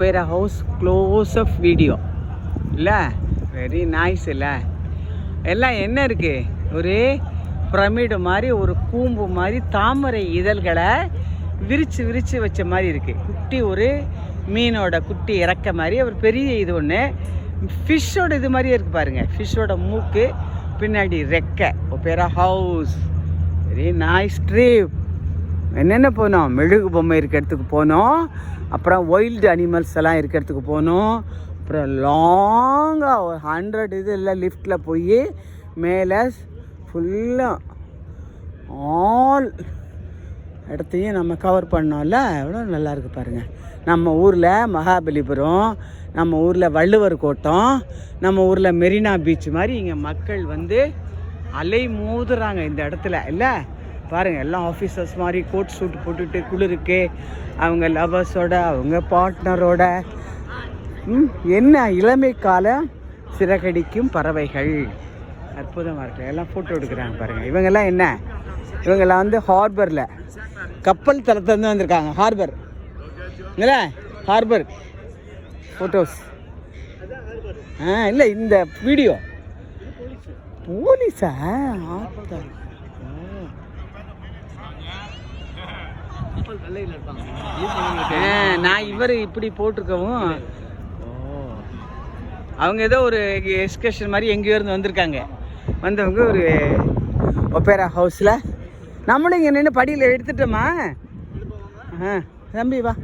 Opera house close up video இல்லை? Very nice இல்லை. எல்லாம் என்ன இருக்குது ஒரு பிரமிடு மாதிரி ஒரு கூம்பு மாதிரி தாமரை இதழ்களை விரித்து விரித்து வச்ச மாதிரி இருக்குது குட்டி ஒரு மீனோட குட்டி இறக்க மாதிரி. ஒரு பெரிய இது ஒன்று ஃபிஷ்ஷோட இது மாதிரியே இருக்குது பாருங்கள் ஃபிஷ்ஷோட மூக்கு பின்னாடி ரெக்கை. Opera house very nice trip என்னென்ன போனோம்? மெழுகு பொம்மை இருக்க இடத்துக்கு போனோம். அப்புறம் வைல்டு அனிமல்ஸ் எல்லாம் இருக்க இடத்துக்கு போனோம். அப்புறம் லாங்காக ஒரு ஹண்ட்ரட் இது இல்லை லிஃப்டில் போய் மேலே ஃபுல்லாக ஆல் இடத்தையும் நம்ம கவர் பண்ணோம்ல. எவ்வளோ நல்லாயிருக்கு பாருங்கள் நம்ம ஊரில் மகாபலிபுரம் நம்ம ஊரில் வள்ளுவர் கோட்டம் நம்ம ஊரில் மெரினா பீச் மாதிரி இங்கே மக்கள் வந்து அலை மோதுறாங்க இந்த இடத்துல இல்லை? பாருங்கள் எல்லாம் ஆஃபீஸர்ஸ் மாதிரி கோட் சூட் போட்டுட்டு குளிருக்கு. அவங்க லவர்ஸோட அவங்க பார்ட்னரோட ம், என்ன இளமை காலம் சிறகடிக்கும் பறவைகள். அற்புதமாக இருக்கு. எல்லாம் ஃபோட்டோ எடுக்கிறாங்க பாருங்கள் இவங்கெல்லாம் என்ன? இவங்கெல்லாம் வந்து ஹார்பரில் கப்பல் தளத்துலேருந்து வந்திருக்காங்க. ஹார்பர் இல்லை ஹார்பர் ஃபோட்டோஸ் ஆ இல்லை இந்த வீடியோ போலீஸா ஆத்தா. ஆ, நான் இவர் இப்படி போட்டிருக்கவும். ஓ அவங்க ஏதோ ஒரு எக்ஸ்கர்ஷன் மாதிரி எங்கேயோ இருந்து வந்திருக்காங்க. வந்தவங்க ஒரு ஒப்பேரா ஹவுஸில் நம்மளும் இங்கே நின்று படியில் எடுத்துட்டோமா? ஆ தம்பி வா.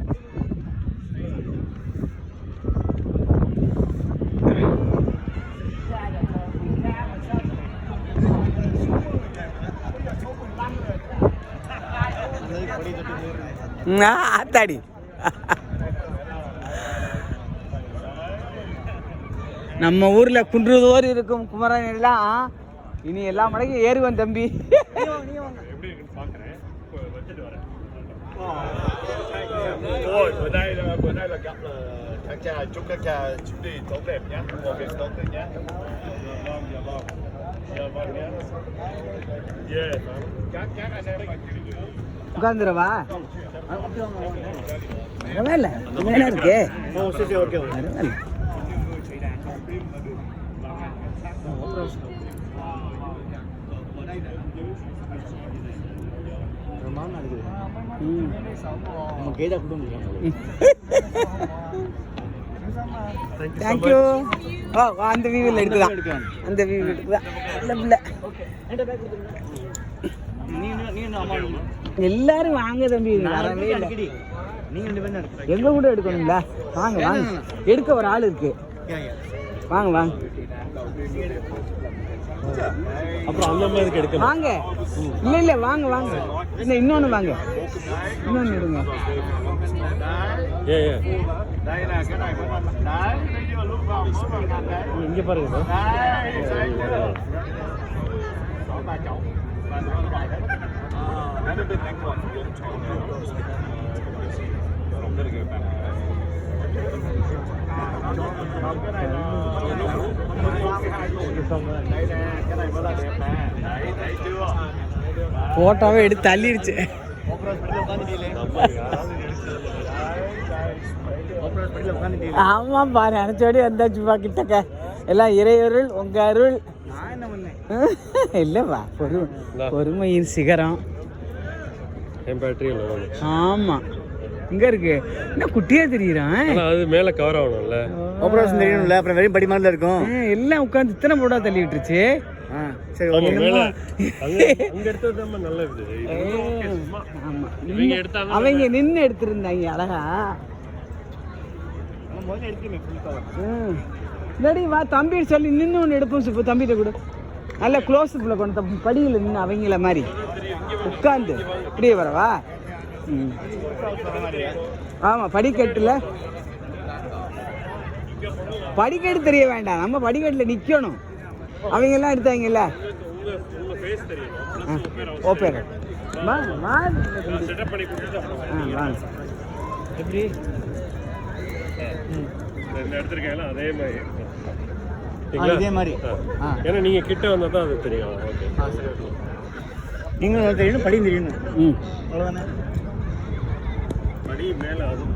ஆத்தாடி நம்ம ஊரில் குன்றுதோர் இருக்கும் குமரன் எல்லாம் இனி எல்லா மலைக்கும் ஏறுவன் தம்பி உட்காந்துருவா பரவாயில்ல. மேலே இருக்கே. பரவாயில்ல. தேங்க்யூ ஓ அந்த வியூவில் எடுத்துதான் அந்த வியூவில் எடுத்துதான் இல்லை எல்லாரும் வாங்க தம்பி வரவே இல்லை எங்க கூட எடுக்கணுங்களா வாங்க வாங்க எடுக்க ஒரு ஆள் இருக்கு வாங்க வாங்க அப்புறம் அந்த மாதிரி எடுக்க வாங்க இல்ல இல்ல வாங்க வாங்க இல்ல இன்னொன்னு வாங்க இன்னொன்னு எடுங்க இங்க பாருங்க 하는데 போட்டோவே எடுத்து தள்ளிடுச்சு ஆமா பாரு நினைச்சோடி வந்தாச்சுப்பா கிட்டக்க. எல்லாம் இறையருள் உங்க அருள். இல்லைப்பா பொறு பொறுமையின் சிகரம். என் பேட்டரி இல்லை ஆமா. இங்க இருக்கு. என்ன குட்டியா தெரியுறான் அது மேல கவர் ஆகணும்ல. ஆப்ரேஷன் தெரியணும்ல அப்புறம் வெறும் படி மாதிரி இருக்கும். எல்லாம் உட்காந்து இத்தனை போட்டா தள்ளி விட்டுருச்சு அவங்க நின்று எடுத்திருந்தாங்க அழகா. இல்லாடி வா தம்பி சொல்லி நின்று ஒன்று எடுப்போம் சுப்பு தம்பிகிட்ட கூட. நல்ல க்ளோஸ் கொண்டு படியில் நின்று அவங்கள மாதிரி. உட்காந்து இப்படியே வரவா ம். ஆமாம் படிக்கட்டில். படிக்கட்டு தெரிய வேண்டாம். நம்ம படிக்கட்டில் நிற்கணும் அவங்கெல்லாம் எடுத்தாங்கல்ல. உங்க ஓப்பே வாங்க வாங்க எப்படி? எடுத்திருக்கேன் அதே மாதிரி. இதே மாதிரி. ஆ. ஏன்னா நீங்க கிட்ட வந்தா தான் அது தெரியும். ஓகே. நீங்களும் தெரியணும் படி தெரியணும் ம். அவ்வளோதானே படி மேல அதுவும்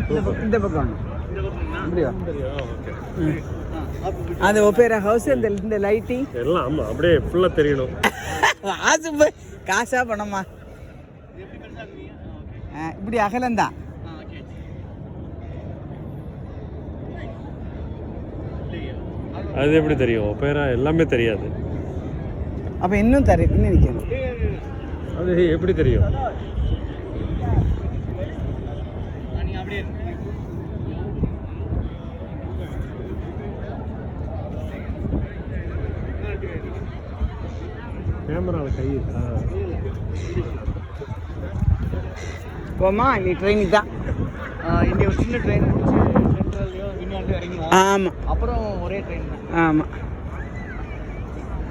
இந்த பக்கம் இந்த பக்கம். ஓகே. அது ஒப்பேரா ஹவுஸ் இந்த இந்த லைட்டிங் எல்லாம் ஆமாம் அப்படியே ஃபுல்லாக தெரியணும். காசு போய் காசா பணமா? இப்படி அகலந்தான் அது எப்படி தெரியும்? ஒப்பேரா எல்லாமே தெரியாது. அப்போ இன்னும் தர இன்னும் அது எப்படி தெரியும்? கேமராவில் கை போமா நீ ட்ரெயினுக்கு தான் இங்கே ஒரு சின்ன ட்ரெயின் சென்ட்ரல்லையோ இன்னும் இறங்கி ஆமாம் அப்புறம் ஒரே ட்ரெயின் தான். ஆமாம்